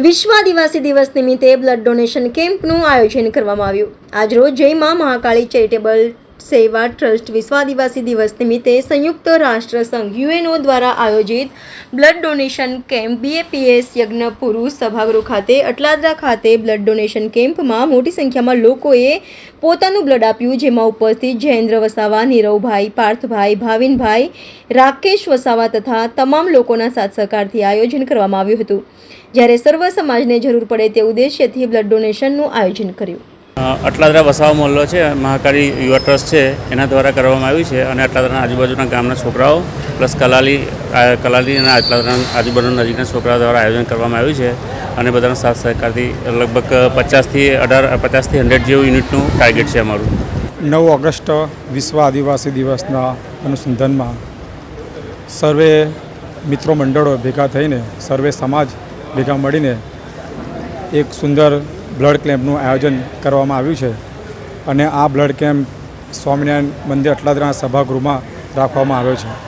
વિશ્વ આદિવાસી દિવસ નિમિત્તે બ્લડ ડોનેશન કેમ્પનું આયોજન કરવામાં આવ્યું. આજરોજ જયમાં મહાકાળી ચેરિટેબલ સેવા ટ્રસ્ટ વિશ્વ આદિવાસી દિવસ નિમિત્તે સંયુક્ત રાષ્ટ્ર સંઘ યુએનઓ દ્વારા આયોજિત બ્લડ ડોનેશન કેમ્પ બીએપીએસ યજ્ઞ પુરુષ સભાગૃહ ખાતે, અટલાદરા ખાતે બ્લડ ડોનેશન કેમ્પમાં મોટી સંખ્યામાં લોકોએ પોતાનું બ્લડ આપ્યું, જેમાં ઉપસ્થિત જયેન્દ્ર વસાવા, નીરવભાઈ પાર્થભાઈ, ભાવિનભાઈ, રાકેશ વસાવા તથા તમામ લોકોના સાથ સહકારથી આયોજન કરવામાં આવ્યું હતું. જ્યારે સર્વ સમાજને જરૂર પડે તે ઉદ્દેશ્યથી બ્લડ ડોનેશનનું આયોજન કર્યું. અટલાદરા વસાવા મહોલ્લો છે, મહાકાળી યુવા ટ્રસ્ટ છે, એના દ્વારા કરવામાં આવ્યું છે અને અટલાદરાના આજુબાજુના ગામના છોકરાઓ પ્લસ કલાલી કલાલી અને અટલાદરાના આજુબાજુના નજીકના છોકરાઓ દ્વારા આયોજન કરવામાં આવ્યું છે અને બધાના સાથ સહકારથી લગભગ પચાસથી અઢાર, પચાસથી હંડ્રેડ જેવું યુનિટનું ટાર્ગેટ છે અમારું. નવ ઓગસ્ટ વિશ્વ આદિવાસી દિવસના અનુસંધાનમાં સર્વે મિત્રો મંડળો ભેગા થઈને, સર્વે સમાજ ભેગા મળીને એક સુંદર બ્લડ કેમ્પનું આયોજન કરવામાં આવ્યું છે અને આ બ્લડ કેમ્પ સ્વામિનારાયણ મંદિર અટલાદરા સભાગૃહમાં રાખવામાં આવ્યો છે.